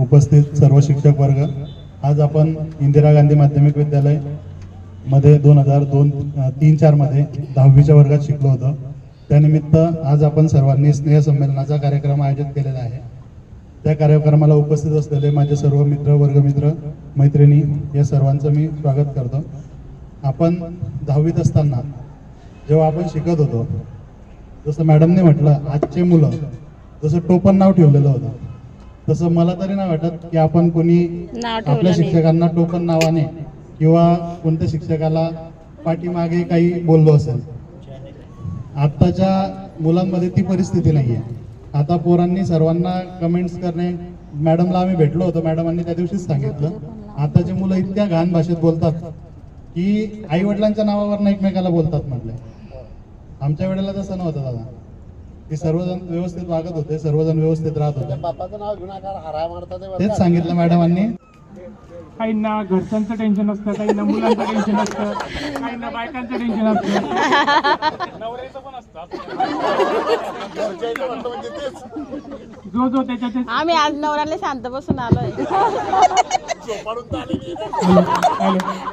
उपस्थित सर्व शिक्षक वर्ग. आज आपण इंदिरा गांधी माध्यमिक विद्यालयमध्ये दोन हजार दोन तीन चारमध्ये दहावीच्या वर्गात शिकलो होतो. त्यानिमित्त आज आपण सर्वांनी स्नेहसंमेलनाचा कार्यक्रम आयोजित केलेला आहे. त्या कार्यक्रमाला उपस्थित असलेले माझे सर्व मित्र वर्गमित्र मैत्रिणी या सर्वांचं मी स्वागत करतो. आपण दहावीत असताना जेव्हा आपण शिकत होतो जसं मॅडमने म्हटलं आजचे मुलं जसं टोपण नाव ठेवलेलं होतं तसं मला तरी नाही वाटत की आपण कोणी आपल्या नाही. शिक्षकांना टोपण नावाने किंवा कोणत्या शिक्षकाला पाठीमागे काही बोललो असेल. आत्ताच्या मुलांमध्ये ती परिस्थिती नाहीये. आता पोरांनी सर्वांना कमेंट्स करणे मॅडमला आम्ही भेटलो होतो मॅडमांनी त्या दिवशीच सांगितलं. आताची मुलं इतक्या घाण भाषेत बोलतात की आई वडिलांच्या नावावर एकमेकाला बोलतात म्हटले. आमच्या वेळेला तसं नव्हतं दादा. की सर्वजण व्यवस्थित वागत होते सर्वजण व्यवस्थित राहत होते. बापाचं नाव घेऊन हराय तेच सांगितलं मॅडमांनी. काहींना घरच्यांचं टेन्शन असतं काहींना मुलांचं टेन्शन असतं काहींना बायकांचं टेन्शन असतं. नवऱ्याचं पण असतं. जो जो त्याच्या आम्ही आज नवऱ्याला शांत बसून आलोय.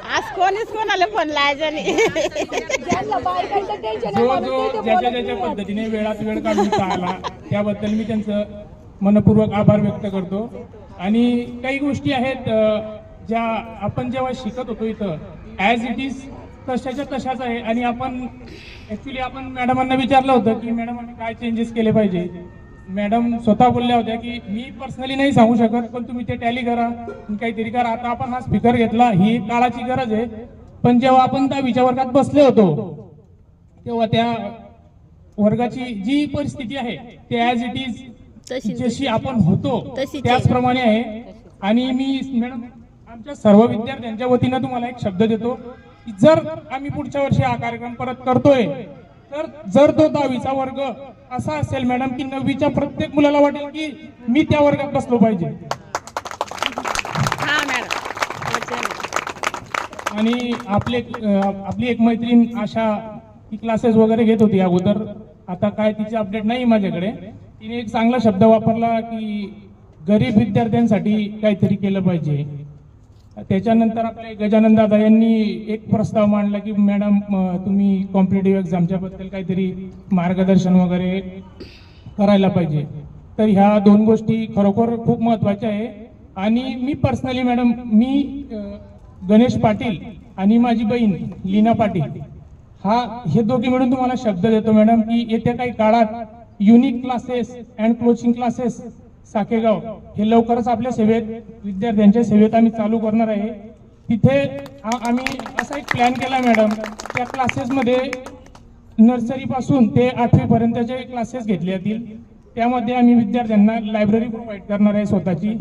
आज कोणीच कोणाला फोन लावायचा नाही? जो जो ज्याच्या ज्याच्या पद्धतीने वेळात वेळ काढून आला त्याबद्दल मी त्यांचं मनपूर्वक आभार व्यक्त करतो. आणि काही गोष्टी आहेत ज्या आपण जेव्हा शिकत होतो इथं ॲज इट इज तशाच्या तशाच आहे. आणि आपण ऍक्च्युली आपण मॅडमांना विचारलं होतं की मॅडम आम्ही काय चेंजेस केले पाहिजे? मॅडम स्वतः बोलल्या होत्या की मी पर्सनली नाही सांगू शकत पण तुम्ही ते टॅली करा. काहीतरी करा. आता आपण हा स्पीकर घेतला ही काळाची गरज आहे. पण जेव्हा आपण दहावीच्या वर्गात बसले होतो तेव्हा त्या वर्गाची जी परिस्थिती आहे ते ऍज इट इज जशी आपण होतो. त्याचप्रमाणे आहे. आणि मी मॅडम आमच्या सर्व विद्यार्थ्यांच्या वतीनं तुम्हाला एक शब्द देतो की जर आम्ही पुढच्या वर्षी हा कार्यक्रम परत करतोय तर जर तो दहावीचा वर्ग असा असेल मॅडम की नववीच्या प्रत्येक मुलाला वाटेल की मी त्या वर्गात बसलो पाहिजे. हा. आणि आपले आपली एक मैत्रीण आशा ती क्लासेस वगैरे घेत होती अगोदर. आता काय तिचे अपडेट नाही माझ्याकडे. तिने एक चांगला शब्द वापरला की गरीब विद्यार्थ्यांसाठी काहीतरी केलं पाहिजे. त्याच्यानंतर आपले गजानन दादा यांनी एक प्रस्ताव मांडला की मॅडम तुम्ही कॉम्पिटेटिव्ह एक्झामच्या बद्दल काहीतरी मार्गदर्शन वगैरे करायला पाहिजे. तर ह्या दोन गोष्टी खरोखर खूप महत्त्वाच्या आहे. आणि मी पर्सनली मॅडम मी गणेश पाटील आणि माझी बहीण लीना पाटील हा हे दोघे मिळून तुम्हाला शब्द देतो मॅडम की येत्या काही काळात unique classes and coaching classes Sakhegaon हे लवकरच आपल्या सेवेत विद्यार्थ्यांच्या सेवेत आम्ही चालू करणार आहे. तिथे आम्ही असा एक प्लॅन केला मॅडम त्या क्लासेसमध्ये नर्सरी पासून ते आठवीपर्यंतचे क्लासेस घेतले जातील. त्यामध्ये आम्ही विद्यार्थ्यांना लायब्ररी प्रोव्हाइड करणार आहे स्वतःची.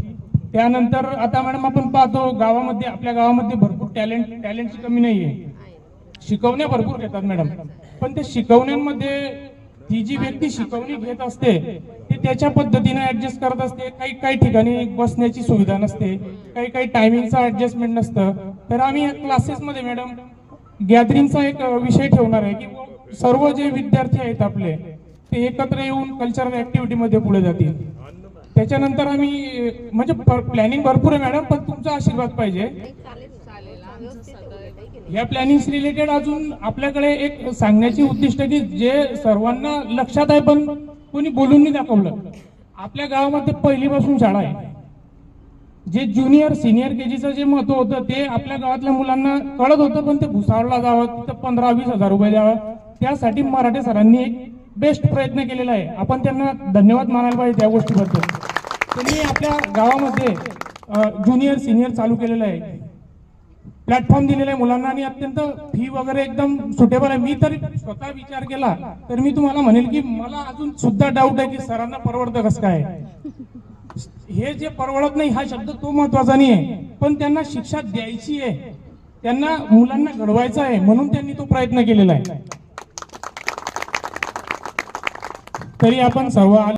त्यानंतर आता मॅडम आपण पाहतो गावामध्ये आपल्या गावामध्ये भरपूर टॅलेंट टॅलेंटची कमी नाही आहे शिकवण्या भरपूर घेतात मॅडम पण ते शिकवण्यांमध्ये ती जी व्यक्ती शिकवणी घेत असते त्याच्या पद्धतीने ऍडजस्ट करत असते. काही काही ठिकाणी बसण्याची सुविधा नसते. काही काही टायमिंगचं ऍडजस्टमेंट नसतं. तर आम्ही या क्लासेसमध्ये मॅडम गॅदरिंगचा एक विषय ठेवणार आहे की सर्व जे विद्यार्थी आहेत आपले ते एकत्र येऊन कल्चरल ऍक्टिव्हिटीमध्ये पुढे जातील. त्याच्यानंतर आम्ही म्हणजे प्लॅनिंग भरपूर आहे मॅडम पण तुमचा आशीर्वाद पाहिजे. या प्लॅनिंग रिलेटेड अजून आपल्याकडे एक सांगण्याची उद्दिष्ट की जे सर्वांना लक्षात आहे पण कोणी बोलून नाही दाखवलं. आपल्या गावामध्ये पहिलीपासून शाळा आहे. जे ज्युनियर सिनियर केजीचं जे महत्त्व होतं ते आपल्या गावातल्या मुलांना कळत होतं पण ते भुसावळला जावं तिथं पंधरा वीस हजार रुपये द्यावं. त्यासाठी मराठे सरांनी एक बेस्ट प्रयत्न केलेला आहे. आपण त्यांना धन्यवाद मानायला पाहिजे त्या गोष्टीबद्दल. त्यांनी आपल्या गावामध्ये ज्युनियर सिनियर चालू केलेलं आहे. प्लॅटफॉर्म दिलेला आहे मुलांना आणि अत्यंत फी वगैरे एकदम सुटेबल आहे. मी तर स्वतः विचार केला तर मी तुम्हाला म्हणेल की मला अजून सुद्धा डाऊट आहे की सरांना परवडतं कसं काय? हे जे परवडत नाही हा शब्द तो महत्त्वाचा नाही आहे पण त्यांना शिक्षा द्यायची आहे. त्यांना मुलांना घडवायचं आहे म्हणून त्यांनी तो प्रयत्न केलेला आहे. तरी आपण सर्व